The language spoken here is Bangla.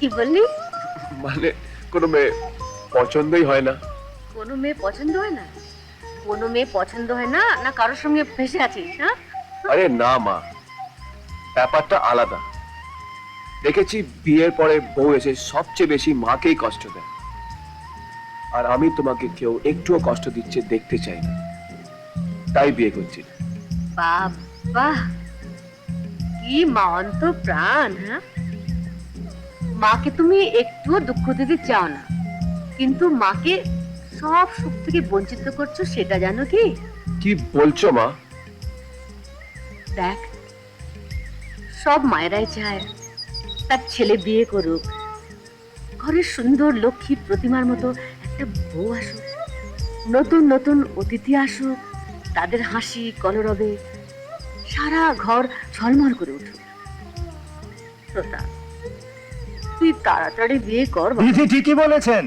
কি বললি? মানে কোনো মেয়ে পছন্দই হয় না। কোনো মেয়ে পছন্দ হয় না? কোনো মেয়ে পছন্দ হয় না? না কারোর সঙ্গে ফেসে আছিস হ্যাঁ? আরে না মা। ব্যাপারটা আলাদা। দেখেছি বিয়ের পরে বউ এসে সবচেয়ে বেশি মাকেই কষ্ট দেয়। আর আমি তোমাকে কেউ একটুও কষ্ট দিচ্ছে দেখতে চাই না। তাই বিয়ে করছি। বাবা কি মা অন্ত প্রাণ হ্যাঁ? মাকে তুমি একটুও দুঃখ দিতে চাও না। কিন্তু মাকে সব সুখ থেকে বঞ্চিত করছ সেটা জানো কি? কি বলছো মা? দেখ সব মায়েরাই চায় তার ছেলে বিয়ে করুক। ঘরের সুন্দর লক্ষ্মী প্রতিমার মতো একটা বউ আসুক নতুন নতুন অতিথি আসুক তাদের হাসি কলরবে সারা ঘর ঝলমল করে উঠুক। তুই তাড়াতাড়ি বিয়ে কর। দিদি ঠিকই বলেছেন